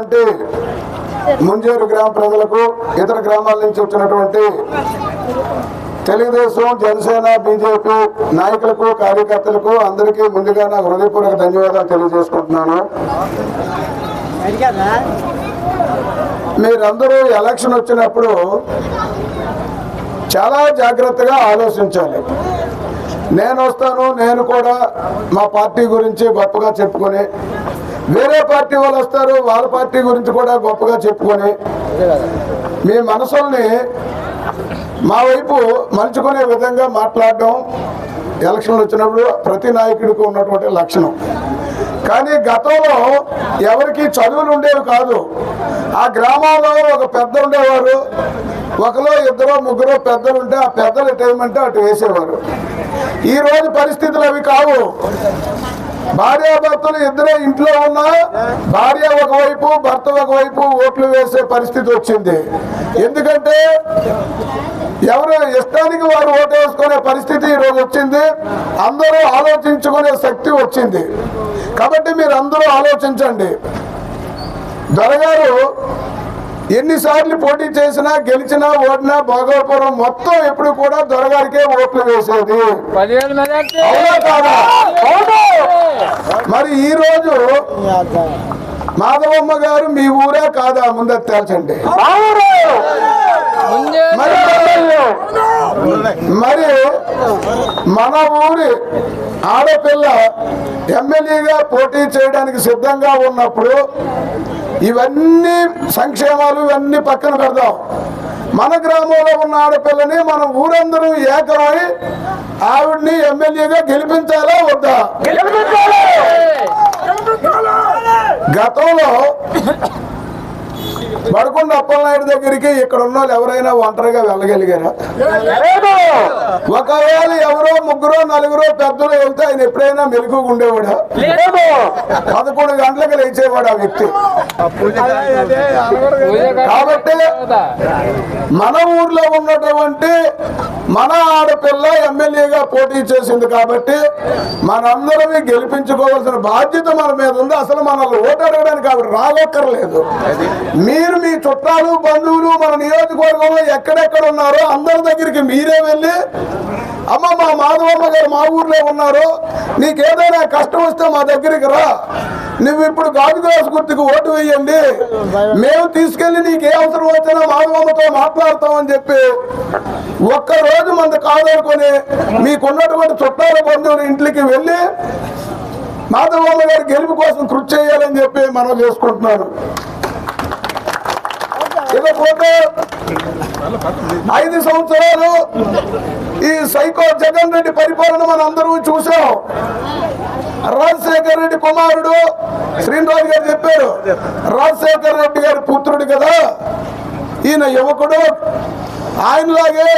వచ్చినటువంటి ముంజేరు గ్రామ ప్రజలకు ఇతర గ్రామాల నుంచి వచ్చినటువంటి తెలుగుదేశం జనసేన బీజేపీ నాయకులకు కార్యకర్తలకు అందరికీ ముందుగా నా హృదయపూర్వక ధన్యవాదాలు తెలియజేసుకుంటున్నాను. మీరందరూ ఎలక్షన్ వచ్చినప్పుడు చాలా జాగ్రత్తగా ఆలోచించాలి. నేను వస్తాను నేను కూడా మా పార్టీ గురించి గొప్పగా చెప్పుకొని వేరే పార్టీ వాళ్ళు వస్తారు వాళ్ళ పార్టీ గురించి కూడా గొప్పగా చెప్పుకొని మీ మనసుల్ని మా వైపు మలుచుకునే విధంగా మాట్లాడడం ఎలక్షన్లు వచ్చినప్పుడు ప్రతి నాయకుడికి ఉన్నటువంటి లక్షణం. కానీ గతంలో ఎవరికి చదువులు ఉండేవి కాదు. ఆ గ్రామాల్లో ఒక పెద్ద ఉండేవారు ఒకరో ఇద్దరు ముగ్గురు పెద్దలు ఉంటే ఆ పెద్దలు టైం అంటే అటు వేసేవారు. ఈ రోజు పరిస్థితులు అవి కావు. భార్యాభర్తలు ఇద్దరే ఇంట్లో ఉన్నా భార్య ఒకవైపు భర్త ఒకవైపు ఓట్లు వేసే పరిస్థితి వచ్చింది. ఎందుకంటే ఎవరు ఇష్టానికి వారు ఓటు వేసుకునే పరిస్థితి ఈరోజు వచ్చింది. అందరూ ఆలోచించుకునే శక్తి వచ్చింది. కాబట్టి మీరు అందరూ ఆలోచించండి. దొరగారు ఎన్నిసార్లు పోటీ చేసినా గెలిచినా ఓడినా భోగవపురం మొత్తం ఎప్పుడు కూడా దొరగారికే ఓట్లు వేసేది. మరి ఈ రోజు మాధవమ్మ గారు మీ ఊరే కాదా? ముందు తేల్చండి. మరి మన ఊరి ఆడపిల్ల ఎమ్మెల్యేగా పోటీ చేయడానికి సిద్ధంగా ఉన్నప్పుడు ఇవన్నీ సంక్షేమాలు ఇవన్నీ పక్కన పెడదాం. మన గ్రామంలో ఉన్న ఆడపిల్లని మన ఊరందరూ ఏకమై ఆవిడ్ని ఎమ్మెల్యేగా గెలిపించాలా వద్దా? గతంలో బడకొండ అప్పలనాయుడు దగ్గరికి ఇక్కడ ఉన్న వాళ్ళు ఎవరైనా ఒంటరిగా వెళ్ళగలిగారా? ఒకవేళ ఎవరో ముగ్గురో నలుగురో పెద్దలు వెళ్తే ఆయన ఎప్పుడైనా మెలుగు ఉండేవాడా పదకొండు గంటలకు లేచేవాడు ఆ వ్యక్తి? కాబట్టి మన ఊర్లో ఉన్నటువంటి మన ఆడపిల్ల ఎమ్మెల్యేగా పోటీ చేసింది కాబట్టి మనందరం గెలిపించుకోవాల్సిన బాధ్యత మన మీద ఉంది. అసలు మనల్ని ఓటు అడగడానికి ఆవిడ రాగక్కర్లేదు మీరు మీ చుట్టాలు బంధువులు మన నియోజకవర్గంలో ఎక్కడెక్కడ ఉన్నారో అందరి దగ్గరికి మీరే వెళ్ళి అమ్మ మా మాధవమ్మ గారు మా ఊర్లో ఉన్నారు. నీకేదైనా కష్టం వస్తే మా దగ్గరికి రా. నువ్వు ఇప్పుడు గాజుదాస్ గుర్తుకు ఓటు వేయండి. మేము తీసుకెళ్ళి నీకు ఏ అవసరం వచ్చినా మాధవమ్మతో మాట్లాడతామని చెప్పి ఒక్క రోజు మంది కాదనుకొని మీకున్నటువంటి చుట్టాల బంధువుల ఇంటికి వెళ్ళి మాధవమ్మ గారి గెలుపు కోసం కృషి చేయాలని చెప్పి మనం చేసుకుంటున్నాను. ఇకపోతే ఐదు సంవత్సరాలు ఈ సైకో జగన్ రెడ్డి పరిపాలన మనం అందరూ చూసాం రాజశేఖర్ రెడ్డి కుమారుడు. శ్రీనివాస్ గారు చెప్పారు. రాజశేఖర్ రెడ్డి గారి పుత్రుడు కదా. ఈయన యువకుడు. ఆయనలాగే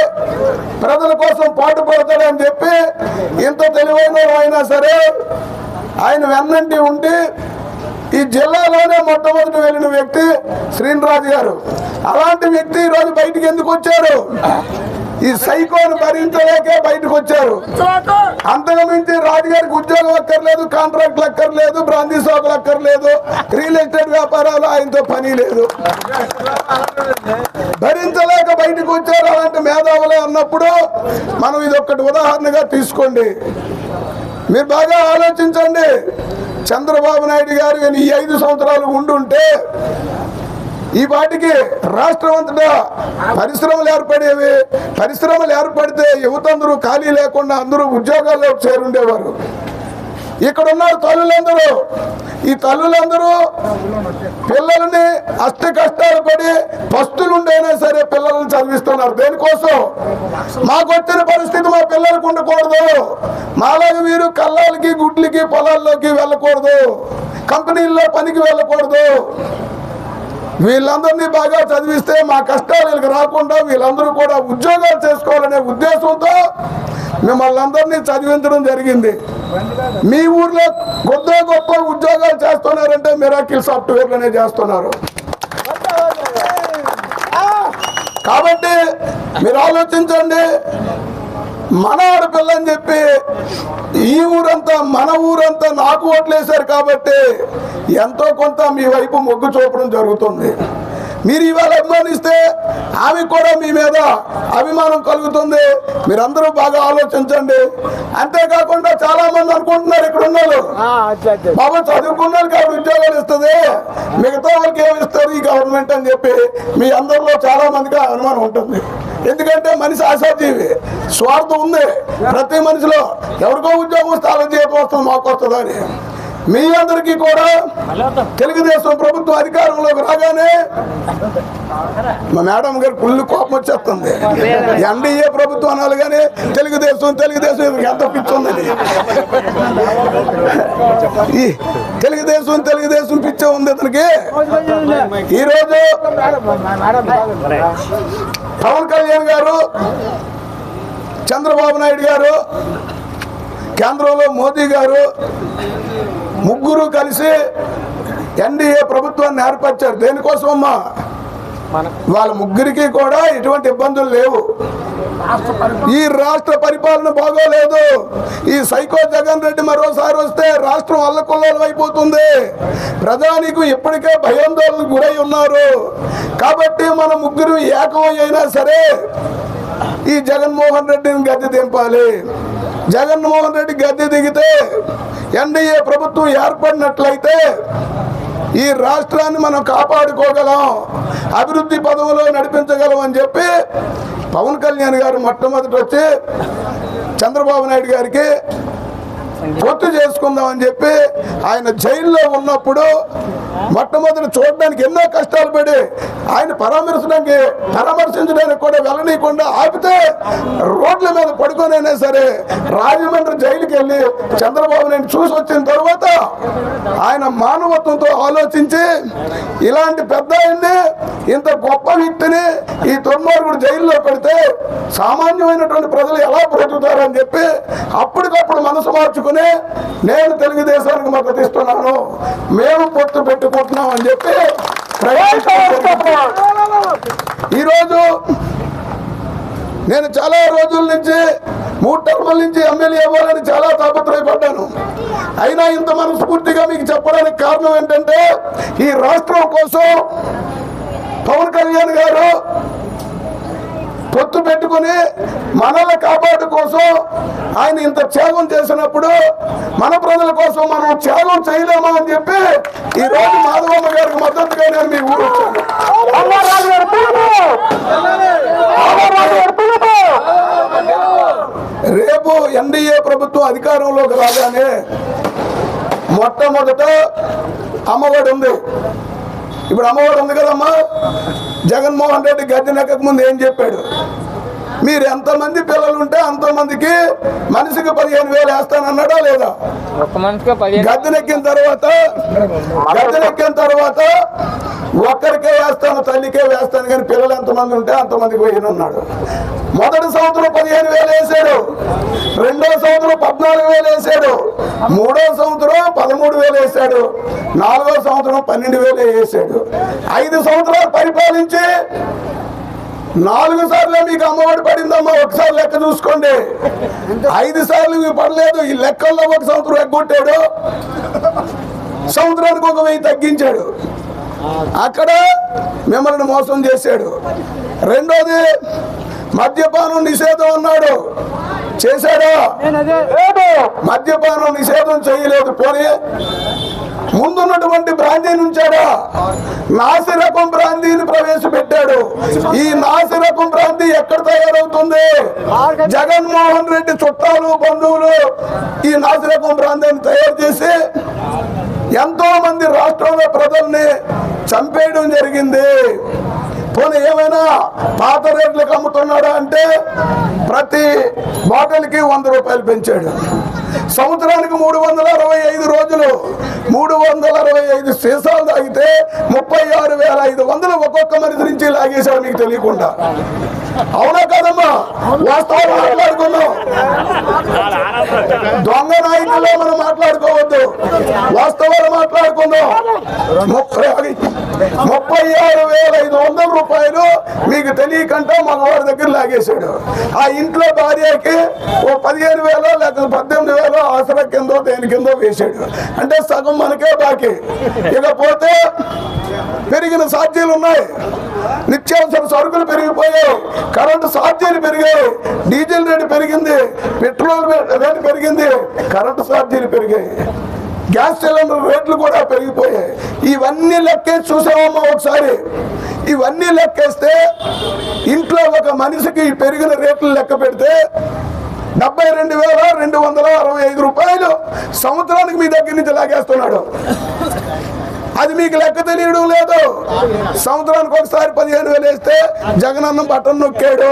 ప్రజల కోసం పాటు పడతాడని చెప్పి ఇంత తెలివైన అయినా సరే ఆయన వెన్నంటి ఉండి ఈ జిల్లాలోనే మొట్టమొదటి వెళ్ళిన వ్యక్తి శ్రీనిరాజు గారు. అలాంటి వ్యక్తి ఈ రోజు బయటికి ఎందుకు వచ్చారు? ఈ సైకోను భరించలేకే బయటకు వచ్చారు. అంతకు మించి రాజుగారికి ఉద్యోగం అక్కర్లేదు కాంట్రాక్ట్లు అక్కర్లేదు బ్రాందీ షాపులు అక్కర్లేదు రియల్ ఎస్టేట్ వ్యాపారాలు ఆయనతో పని లేదు. భరించలేక బయటకు వచ్చారు అలాంటి మేధావులే అన్నప్పుడు మనం ఇది ఒక్కటి ఉదాహరణగా తీసుకోండి. మీరు బాగా ఆలోచించండి. చంద్రబాబు నాయుడు గారు ఈ ఐదు సంవత్సరాలు ఉండుంటే ఈ వాటికి రాష్ట్రం అంతటా పరిశ్రమలు ఏర్పడేవి. పరిశ్రమలు ఏర్పడితే యువత అందరూ ఖాళీ లేకుండా అందరూ ఉద్యోగాల్లో చేరుండేవారు. ఇక్కడ ఉన్నారు తల్లులందరూ ఈ తల్లులందరూ పిల్లల్ని అష్ట కష్టాలు పడి పస్తులుండైనా సరే పిల్లల్ని చదివిస్తున్నారు. దేనికోసం? మాకు వచ్చిన పరిస్థితి మా పిల్లలకు ఉండకూడదు. మాలాగా మీరు కళ్ళాలకి గుడ్లకి పొలాల్లోకి వెళ్ళకూడదు. కంపెనీల్లో పనికి వెళ్ళకూడదు. వీళ్ళందరినీ బాగా చదివిస్తే మా కష్టాలు వీళ్ళకి రాకుండా వీళ్ళందరూ కూడా ఉద్యోగాలు చేసుకోవాలనే ఉద్దేశంతో మిమ్మల్ని అందరినీ చదివించడం జరిగింది. మీ ఊర్లో కొద్ద గొప్ప ఉద్యోగాలు చేస్తున్నారంటే మిరాకిల్ సాఫ్ట్వేర్లోనే చేస్తున్నారు. కాబట్టి మీరు ఆలోచించండి మన ఆడపిల్ల అని చెప్పి ఈ ఊరంతా మన ఊరంతా నాకు ఓట్లేశారు కాబట్టి ఎంతో కొంత మీ వైపు మొగ్గు చూపడం జరుగుతుంది. మీరు ఇవాళ అభిమానిస్తే ఆమె కూడా మీ మీద అభిమానం కలుగుతుంది. మీరందరూ బాగా ఆలోచించండి. అంతేకాకుండా చాలా మంది అనుకుంటున్నారు ఇక్కడ ఉన్నారు. బాబు చదువుకున్నారు కాబట్టి ఉద్యోగాలు ఇస్తుంది. మిగతా వాళ్ళకి ఏమి ఇస్తారు ఈ గవర్నమెంట్ అని చెప్పి మీ అందరిలో చాలా మందికి అనుమానం ఉంటుంది. ఎందుకంటే మనిషి ఆశాజీవి. స్వార్థం ఉంది. ప్రతి మనిషిలో ఎవరికో ఉద్యోగం జీతం వస్తుంది మాకు వస్తుందని. మీ అందరికీ కూడా తెలుగుదేశం ప్రభుత్వం అధికారంలోకి రాగానే మా మేడం గారు పుల్లు కోపం వచ్చేస్తుంది. ఎన్డీఏ ప్రభుత్వం అనాలి కానీ తెలుగుదేశం తెలుగుదేశం ఎంత పిచ్చి ఉందని. ఈ తెలుగుదేశం తెలుగుదేశం పిచ్చే ఉంది ఇతనికి ఈరోజు పవన్ కళ్యాణ్ గారు చంద్రబాబు నాయుడు గారు కేంద్రంలో మోదీ గారు ముగ్గురు కలిసి ఎన్డీఏ ప్రభుత్వాన్ని ఏర్పరిచారు. దేనికోసమమ్మా? వాళ్ళ ముగ్గురికి కూడా ఎటువంటి ఇబ్బందులు లేవు. ఈ రాష్ట్ర పరిపాలన బాగోలేదు. ఈ సైకో జగన్ రెడ్డి మరోసారి వస్తే రాష్ట్రం అల్లకొల్లం అయిపోతుంది. ప్రధానికి ఇప్పటికే భయాందోళనకు గురై ఉన్నారు. కాబట్టి మన ముగ్గురు ఏకమై అయినా సరే ఈ జగన్మోహన్ రెడ్డిని గద్దె దింపాలి. జగన్మోహన్ రెడ్డి గద్దె దిగితే ఎన్డీఏ ప్రభుత్వం ఏర్పడినట్లయితే ఈ రాష్ట్రాన్ని మనం కాపాడుకోగలం అభివృద్ధి పదవులో నడిపించగలం అని చెప్పి పవన్ కళ్యాణ్ గారు మొట్టమొదటి వచ్చి చంద్రబాబు నాయుడు గారికి పొత్తు చేసుకుందాం అని చెప్పి ఆయన జైల్లో ఉన్నప్పుడు మొట్టమొదటి చూడడానికి ఎన్నో కష్టాలు పడి ఆయన పరామర్శడానికి పరామర్శించడానికి కూడా వెళ్ళనీయకుండా ఆపితే రోడ్ల మీద పడుకొనైనా సరే రాజమండ్రి జైలుకి వెళ్ళి చంద్రబాబు నేను చూసి వచ్చిన తర్వాత ఆయన మానవత్వంతో ఆలోచించి ఇలాంటి పెద్ద ఆయన్ని ఇంత గొప్ప వ్యక్తిని ఈ దుర్మార్గుడు జైల్లో పెడితే సామాన్యమైనటువంటి ప్రజలు ఎలా బ్రతుకుతారని చెప్పి అప్పటికప్పుడు మనసు మార్చుకుని నేను తెలుగుదేశానికి మద్దతు ఇస్తున్నాను. మేము పొత్తు పెట్టుకుంటున్నాం అని చెప్పి ఈరోజు నేను చాలా రోజుల నుంచి మూడు టర్ముల నుంచి ఎమ్మెల్యే అవ్వాలని చాలా తాపత్రయపడ్డాను. అయినా ఇంత మనస్ఫూర్తిగా మీకు చెప్పడానికి కారణం ఏంటంటే ఈ రాష్ట్రం కోసం పవన్ కళ్యాణ్ గారు పొత్తు పెట్టుకుని మనల్ని కాపాడు కోసం ఆయన ఇంత త్యాగం చేసినప్పుడు మన ప్రజల కోసం మనం త్యాగం చేయలేమా అని చెప్పి ఈ రోజు మాధవమ్మ గారికి మద్దతుగా నేను మీ ఊరు రేపు ఎన్డీఏ ప్రభుత్వం అధికారంలోకి రాగానే మొట్టమొదట అమ్మఒడి ఉంది. ఇప్పుడు అమ్మఒడి ఉంది కదమ్మా? జగన్మోహన్ రెడ్డి గద్దె నెక్కక ముందు ఏం చెప్పాడు? మీరు ఎంతమంది పిల్లలు ఉంటే అంతమందికి మనిషికి పదిహేను వేలు వేస్తానన్నాడా లేదా? గద్దెనెక్కిన తర్వాత గద్దెనెక్కిన తర్వాత ఒక్కరికే వేస్తాను తల్లికే వేస్తాను కానీ పిల్లలు ఎంతమంది ఉంటే అంతమందికి వెయ్యి ఉన్నాడు. మొదటి సంవత్సరం పదిహేను వేలు వేసాడు. రెండో సంవత్సరం పద్నాలుగు వేలు వేసాడు. మూడో సంవత్సరం పదమూడు వేలు వేసాడు. నాలుగో సంవత్సరం పన్నెండు వేలు వేసాడు. ఐదు సంవత్సరాలు పరిపాలించి నాలుగు సార్లు మీకు అమ్మఒడి పడిందమ్మా ఒకసారి లెక్క చూసుకోండి. ఐదు సార్లు మీకు పడలేదు ఈ లెక్కల్లో ఒక సంవత్సరం ఎగ్గొట్టాడు. సంవత్సరానికి ఒక వెయ్యి తగ్గించాడు. అక్కడ మిమ్మల్ని మోసం చేశాడు. రెండోది మద్యపానం నిషేధం అన్నాడు. చేశాడా? మద్యపానం నిషేధం చేయలేదు. పోనీ ముందున్నటువంటి బ్రాందీని ఉంచాడా? నాసి రకం బ్రాందీని ప్రవేశపెట్టాడు. ఈ నాసి రకం బ్రాందీ ఎక్కడ తయారవుతుంది? జగన్మోహన్ రెడ్డి చుట్టాలు బంధువులు ఈ నాసి రకం బ్రాందీని తయారు చేసి ఎంతో మంది రాష్ట్రంలో ప్రజల్ని చంపేయడం జరిగింది. పోనీ ఏమైనా పాత రేట్లకు అమ్ముతున్నాడా అంటే ప్రతి బాటిల్కి వంద రూపాయలు పెంచాడు. సంవత్సరానికి మూడు వందల అరవై ఐదు రోజులు. మూడు వందల అరవై ఐదు సీసాలు తాగితే ముప్పై ఆరు వేల ఐదు వందలు ఒక్కొక్క మనిషి నుంచి లాగేశాడు మీకు తెలియకుండా. అవునా కదమ్మా? వాస్తవం మాట్లాడుకుందాం. దొంగ నాయకుల్లో మనం మాట్లాడుకోవద్దు. వాస్తవాలు మాట్లాడుకుందాం. ముప్పై ముప్పై ఆరు వేల ఐదు వందల రూపాయలు మీకు తెలియకుండా మగవాడి దగ్గర లాగేశాడు. ఆ ఇంట్లో భార్యకి ఓ పదిహేను వేల లేకపోతే పద్దెనిమిది వేలో ఆసరా దేని కింద వేసాడు. అంటే సగం మనకే బాకీ. ఇకపోతే పెరిగిన సాధ్యాలు ఉన్నాయి. నిత్యావసర సరుకులు పెరిగిపోయాయి. కరెంటు సాధ్యాలు పెరిగాయి. డీజిల్ రేటు పెరిగింది. పెట్రోల్ రేటు పెరిగింది. కరెంటు సాధ్యాలు పెరిగాయి. గ్యాస్ సిలిండర్ రేట్లు కూడా పెరిగిపోయాయి. ఇవన్నీ లెక్కేసి చూసామమ్మా ఒకసారి. ఇవన్నీ లెక్కేస్తే ఇంట్లో ఒక మనిషికి పెరిగిన రేట్లు లెక్క పెడితే డెబ్బై రెండు వేల రెండు వందల అరవై ఐదు రూపాయలు సంవత్సరానికి మీ దగ్గర నుంచి లాగేస్తున్నాడు. అది మీకు లెక్క తెలియడం లేదు. సంవత్సరానికి ఒకసారి పదిహేను వేలు వేస్తే జగనన్న బట్టన్ నొక్కాడు.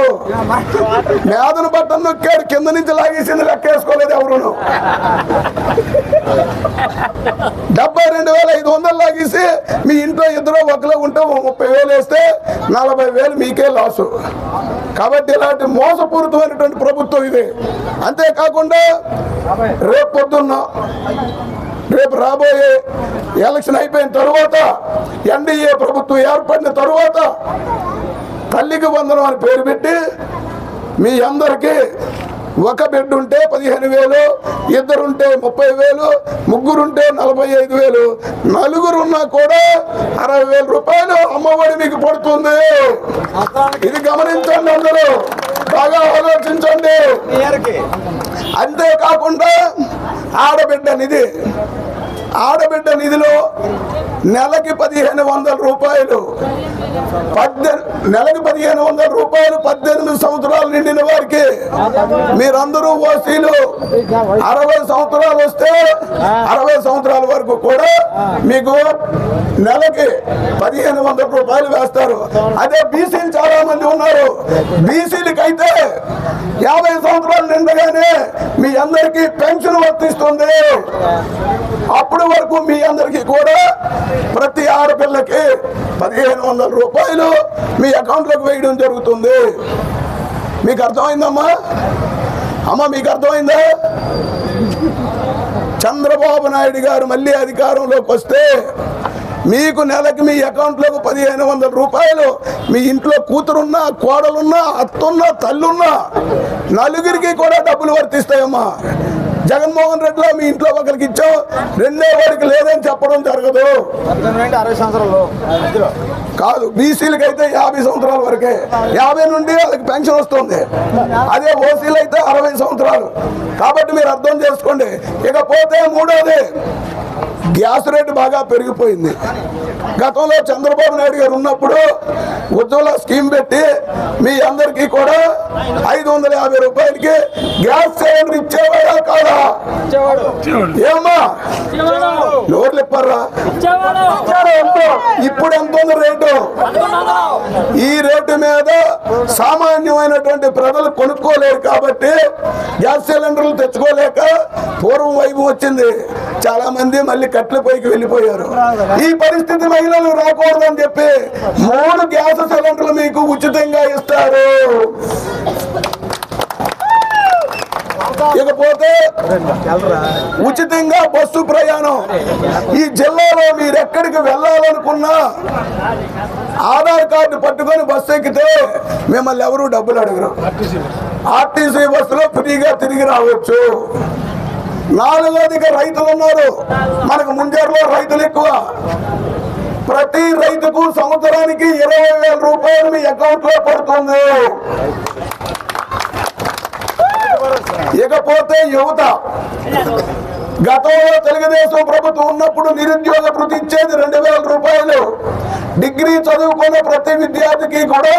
మేదను బట్టన్ నొక్కాడు. కింద నుంచి లాగేసింది లెక్క వేసుకోలేదు ఎవరును. డెబ్బై రెండు వేల ఐదు వందలు లాగేసి మీ ఇంట్లో ఇద్దరు ఒకరు ఉంటే ముప్పై వేలు వేస్తే నలభై వేలు మీకే లాసు. కాబట్టి ఇలాంటి మోసపూరితమైనటువంటి ప్రభుత్వం ఇది. అంతేకాకుండా రేపు పొద్దున్న రేపు రాబోయే ఎలక్షన్ అయిపోయిన తరువాత ఎన్డీఏ ప్రభుత్వం ఏర్పడిన తరువాత తల్లికి వందనం అని పేరు పెట్టి మీ అందరికీ ఒక బిడ్డ ఉంటే పదిహేను వేలు ఇద్దరుంటే ముప్పై వేలు ముగ్గురుంటే నలభై ఐదు వేలు. నలుగురున్నా కూడా అరవై వేల రూపాయలు అమ్మఒడి మీకు పడుతుంది. ఇది గమనించండి అందరూ. బాగా ఆలోచించండి. అంతేకాకుండా ఆడబిడ్డ నిధి. ఆడబిడ్డ నిధిలో నెలకి పదిహేను వందల రూపాయలు పద్దె నెలకి పదిహేను వందల రూపాయలు పద్దెనిమిది సంవత్సరాలు నిండిన వారికి మీరందరూ ఓసీలు. అరవై సంవత్సరాలు వస్తే అరవై సంవత్సరాల వరకు కూడా మీకు నెలకి పదిహేను వందల రూపాయలు వేస్తారు. అదే బీసీలు చాలా మంది ఉన్నారు. బీసీలకి అయితే యాభై సంవత్సరాలు నిండగానే మీ అందరికీ పెన్షన్ వర్తిస్తుంది. అప్పుడు ఇప్పుడు వరకు మీ అందరికీ కూడా ప్రతి ఆడపిల్లకి పదిహేను వందల రూపాయలు మీ అకౌంట్లోకి వేయడం జరుగుతుంది. మీకు అర్థమైందమ్మా? అమ్మ మీకు అర్థమైందా? చంద్రబాబు నాయుడు గారు మళ్ళీ అధికారంలోకి వస్తే మీకు నెలకి మీ అకౌంట్లోకి పదిహేను వందల రూపాయలు మీ ఇంట్లో కూతురున్నా కోడలున్నా అత్తున్నా తల్లున్నా నలుగురికి కూడా డబ్బులు వర్తిస్తాయమ్మా. జగన్మోహన్ రెడ్డిలో మీ ఇంట్లో ఒకరికి ఇచ్చాం రెండో వాడికి లేదని చెప్పడం జరగదు. అరవై సంవత్సరాలు. కాదు బీసీలకి అయితే యాభై సంవత్సరాల వరకే. యాభై నుండి వాళ్ళకి పెన్షన్ వస్తుంది. అదే ఓసీలు అయితే అరవై సంవత్సరాలు. కాబట్టి మీరు అర్థం చేసుకోండి. ఇకపోతే మూడోది గ్యాస్ రేటు బాగా పెరిగిపోయింది. గతంలో చంద్రబాబు నాయుడు గారు ఉన్నప్పుడు ఉజ్వల స్కీమ్ పెట్టి మీ అందరికీ కూడా ఐదు వందల యాభై రూపాయలకి గ్యాస్ సిలిండర్ ఇచ్చేవాడా కాదా? ఏమా నోర్లు ఇప్పారా ఇచ్చారా? ఇప్పుడు ఎంత ఉంది రేటు. ఈ రేటు మీద సామాన్యమైనటువంటి ప్రజలు కొనుక్కోలేరు కాబట్టి గ్యాస్ సిలిండర్లు తెచ్చుకోలేక పూర్వం వైపు వచ్చింది. చాలా మంది మళ్ళీ కట్ల పైకి వెళ్ళిపోయారు. ఈ పరిస్థితి మహిళలు రాకూడదని చెప్పి మూడు గ్యాస్ సిలిండర్లు మీకు ఉచితంగా ఇస్తారు. ఇకపోతే ఉచితంగా బస్సు ప్రయాణం. ఈ జిల్లాలో మీరు ఎక్కడికి వెళ్ళాలనుకున్నా ఆధార్ కార్డు పట్టుకొని బస్సు ఎక్కితే మిమ్మల్ని ఎవరు డబ్బులు అడగరు. ఆర్టీసీ బస్సులో ఫ్రీగా తిరిగి రావచ్చు. నాలుగోదిగా రైతులు ఉన్నారు. మనకు ముంజర్లో రైతులు ఎక్కువ. ప్రతి రైతుకు సంవత్సరానికి ఇరవై వేల రూపాయలు మీ అకౌంట్లో పడుతుంది. ఇకపోతే యువత. గతంలో తెలుగుదేశం ప్రభుత్వం ఉన్నప్పుడు నిరుద్యోగ భృతి ఇచ్చేది రెండు వేల రూపాయలు. డిగ్రీ చదువుకున్న ప్రతి విద్యార్థికి కూడా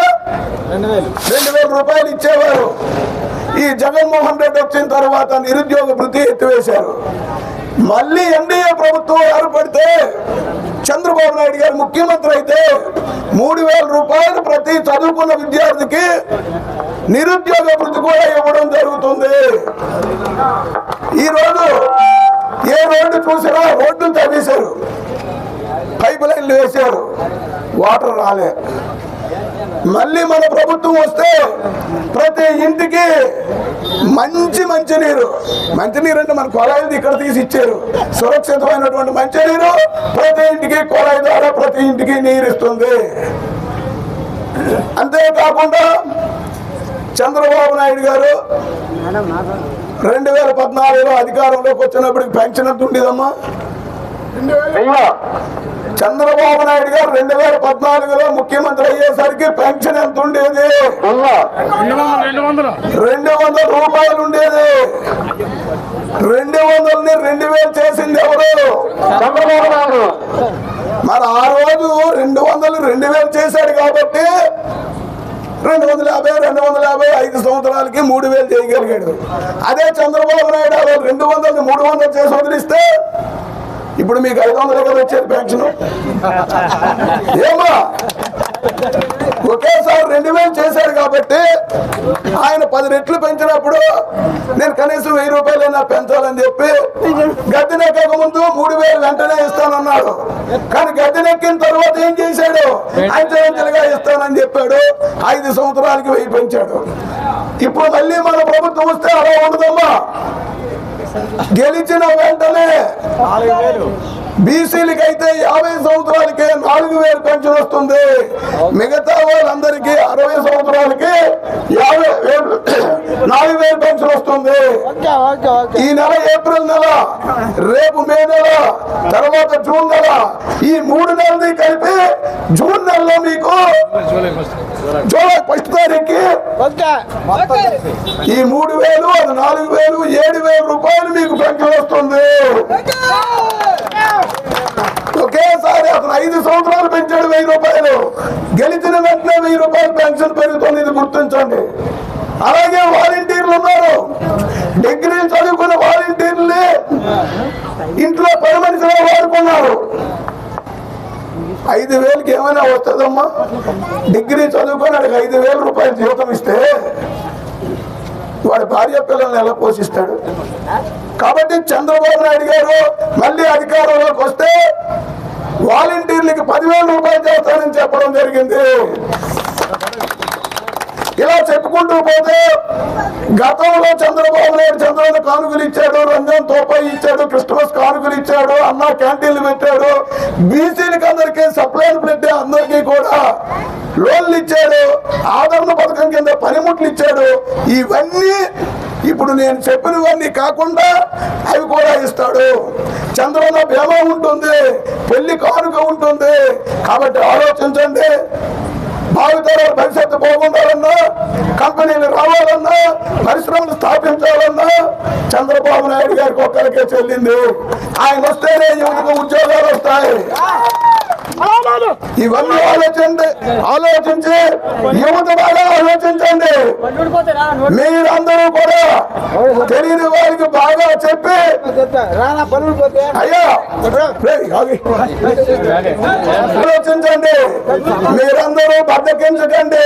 రెండు వేలు. రూపాయలు ఇచ్చేవారు. ఈ జగన్మోహన్ రెడ్డి వచ్చిన తర్వాత నిరుద్యోగ భృతి ఎత్తివేశారు. మళ్ళీ ఎన్డీఏ ప్రభుత్వం ఏర్పడితే చంద్రబాబు నాయుడు గారు ముఖ్యమంత్రి అయితే మూడు వేల రూపాయలు ప్రతి చదువుకున్న విద్యార్థికి నిరుద్యోగ భృతి కూడా ఇవ్వడం జరుగుతుంది. ఈరోజు ఏ రోడ్డు చూసినా రోడ్డు తవ్వేశారు. పైపు లైన్లు వేశారు. వాటర్ రాలే. మళ్ళీ మన ప్రభుత్వం వస్తే ప్రతి ఇంటికి మంచి మంచినీరు మంచినీరు అంటే మన కొలాయిలు ఇక్కడ తీసి ఇచ్చారు. సురక్షితమైనటువంటి మంచినీరు ప్రతి ఇంటికి కొలాయి ద్వారా ప్రతి ఇంటికి నీరు ఇస్తుంది. అంతేకాకుండా చంద్రబాబు నాయుడు గారు రెండు వేల పద్నాలుగులో అధికారంలోకి వచ్చినప్పటికి పెన్షన్ ఎంత ఉండేదమ్మా? చంద్రబాబు నాయుడు గారు రెండు వేల పద్నాలుగులో ముఖ్యమంత్రి అయ్యేసరికి పెన్షన్ ఎంత ఉండేది? రెండు వందల రూపాయలు ఉండేది. రెండు వందలని రెండు వేలు చేసింది ఎవరు? చంద్రబాబు నాయుడు. మరి ఆ రోజు రెండు వందలు రెండు వేలు చేశాడు కాబట్టి రెండు వందల యాభై రెండు వందల యాభై ఐదు సంవత్సరాలకి మూడు వేలు చేయగలిగాడు. అదే చంద్రబాబు నాయుడు అలా రెండు వందలు మూడు వందలు చేసి వదిలిస్తే ఇప్పుడు మీకు ఐదు వందలు కదా వచ్చేది పెన్షన్ ఏమా ఒకేసారి రెండు వేలు చేశాడు కాబట్టి ఆయన పది రెట్లు పెంచినప్పుడు నేను కనీసం వెయ్యి రూపాయలైనా పెంచాలని చెప్పి గద్దెనెక్కక ముందు మూడు వేలు వెంటనే ఇస్తానన్నాడు. కానీ గద్దెనెక్కిన తర్వాత ఏం చేశాడు? అంచెలంచెలుగా ఇస్తానని చెప్పాడు. ఐదు సంవత్సరాలకి వెయ్యి పెంచాడు. ఇప్పుడు మళ్ళీ మన ప్రభుత్వం వస్తే అలా ఉండదమ్మా. గెలిచిన వెంటనే బీసీలకైతే అయితే యాభై సంవత్సరాలకే నాలుగు వేలు పెన్షన్ వస్తుంది. మిగతా వాళ్ళందరికీ అరవై సంవత్సరాలకి యాభై వేలు నాలుగు వేలు పెన్షన్ వస్తుంది. ఈ నెల ఏప్రిల్ నెల రేపు మే నెల తర్వాత జూన్ నెల ఈ మూడు నెలది కలిపి జూన్ నెలలో మీకు జూలై ఫస్ట్ తారీఖుకి ఈ మూడు వేలు అది నాలుగు వేలు ఏడు వేల రూపాయలు మీకు పెన్షన్ వస్తుంది. ఒకేసారి అతను ఐదు సంవత్సరాలు పెంచాడు వెయ్యి రూపాయలు. గెలిచిన వెంటనే వెయ్యి రూపాయలు పెన్షన్ పెరుగుతుంది ఇది గుర్తించండి. అలాగే వాలంటీర్లు ఉన్నారు. డిగ్రీలు చదువుకున్న వాలంటీర్లు ఇంట్లో పని మనిషిగా వాడుకున్నారు. ఐదు వేలకి ఏమైనా వస్తుందమ్మా? డిగ్రీ చదువుకొని అడిగి ఐదు వేల రూపాయలు జీతం ఇస్తే వాడి భార్య పిల్లల్ని ఎలా పోషిస్తాడు? కాబట్టి చంద్రబాబు నాయుడు గారు మళ్ళీ అధికారంలోకి వస్తే వాలంటీర్లకి పదివేల రూపాయలు చేస్తానని చెప్పడం జరిగింది. ఇలా చెప్పుకుంటూ పోతే గతంలో చంద్రబాబు నాయుడు చంద్రబాబు కానుకలు ఇచ్చాడు రంజాన్ తోపాయి ఇచ్చాడు క్రిస్టమస్ కానుకలు ఇచ్చాడు అన్న క్యాంటీన్లు పెట్టాడు బీసీలకి అందరికీ సప్లైలు పెట్టి అందరికీ కూడా లోన్లు ఇచ్చాడు ఆదరణ పంపించాడు ఇవన్నీ ఇప్పుడు నేను చెప్పినవన్నీ కాకుండా అవి కూడా ఇస్తాడు. చంద్రబాబు బీమా ఉంటుంది పెళ్ళి కానుక ఉంటుంది. కాబట్టి ఆలోచించండి. భావితరాలు భవిష్యత్తు బాగుండాలన్నా కంపెనీలు రావాలన్నా పరిశ్రమలు స్థాపించాలన్నా చంద్రబాబు నాయుడు గారికి ఒక్కరికే చెల్లింది. ఆయన వస్తేనే యువతకు ఉద్యోగాలు వస్తాయి. ఇవన్నీ ఆలోచించండి ఆలోచించి యువత బాగా ఆలోచించండి. మీరందరూ కూడా తెలియని వారికి బాగా చెప్పి అయ్యా ఆలోచించండి. మీరందరూ బద్దకించకండి.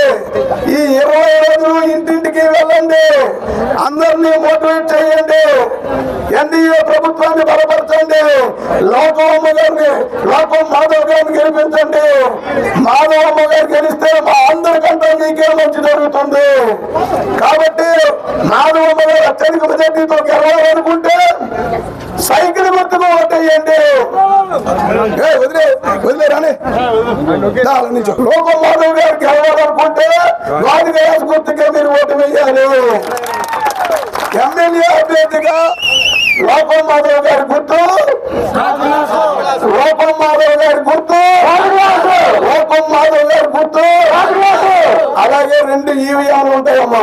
ఈ ఇరవై రోజులు ఇంటింటికి వెళ్ళండి. అందరినీ మోటివేట్ చేయండి. ఎన్డీఏ ప్రభుత్వాన్ని బలపరచండి. లోకమ్మ గారిని లోకం మాధవ్ గారిని గెలిపించండి మాధవమ్మ గారు గెలిస్తే మా అందరికంటే మీకే మంచి జరుగుతుంది. కాబట్టి మాధవమ్మ గారు అత్యధిక మెజార్టీతో గెలవాలనుకుంటే సైకిల్ గుర్తుకు ఓటేయండి. ఏ, వదిలే వదిలే రాని లోకం మాధవ్ గారు గెలవాలనుకుంటే వాడి దేశ గుర్తుకే మీరు ఓటు వేయాలి. ఎమ్మెల్యే అభ్యర్థిగా లోకం మాధవ్ గారి గుర్తు. లోకం మాధవ్ గారి గుర్తు లోకం మాధవ్ గారి గుర్తు అలాగే రెండు ఈవీఎంలు ఉంటాయమ్మా.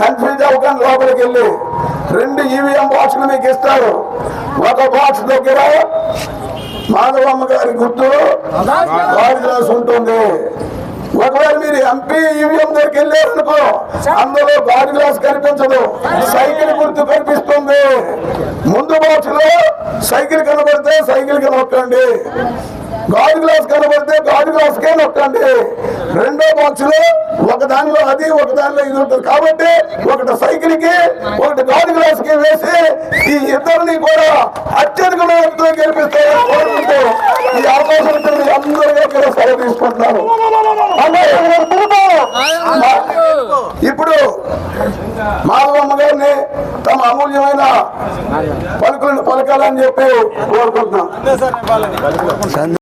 కన్ఫ్యూజ్ అవ్వకుండా లోపలికి వెళ్ళి. రెండు ఈవీఎం బాక్సులు మీకు ఇస్తారు. ఒక బాక్స్ దగ్గర మాధవమ్మ గారి గుర్తు వారి గ్లాస్ ఉంటుంది. ఒకవేళ మీరు ఎంపీ ఈవీఎం దగ్గరికి వెళ్ళారనుకో అందులో గాడి గ్లాస్ కనిపించదు. సైకిల్ గుర్తు కనిపిస్తుంది. ముందు బాక్స్లో సైకిల్ కనబడితే సైకిల్ కనొక్కండి గాడి గ్లాస్ కనబడితే గాడి గ్లాస్ కే నొక్కండి. రెండో బాక్స్లో ఒక దానిలో అది ఒక దానిలో ఇది ఉంటుంది. కాబట్టి ఒకటి సైకిల్కి ఒకటి గాడ్ గ్లాస్కి వేసి ఈ ఇద్దరిని కూడా అత్యధిక మేరతో గెలిపిస్తారు ఈ అవకాశం అందరూ సెలవు తీసుకుంటున్నారు. ఇప్పుడు మాధవమ్మ గారిని తమ అమూల్యమైన పలుకులను పలకాలని చెప్పి కోరుకుంటున్నాం.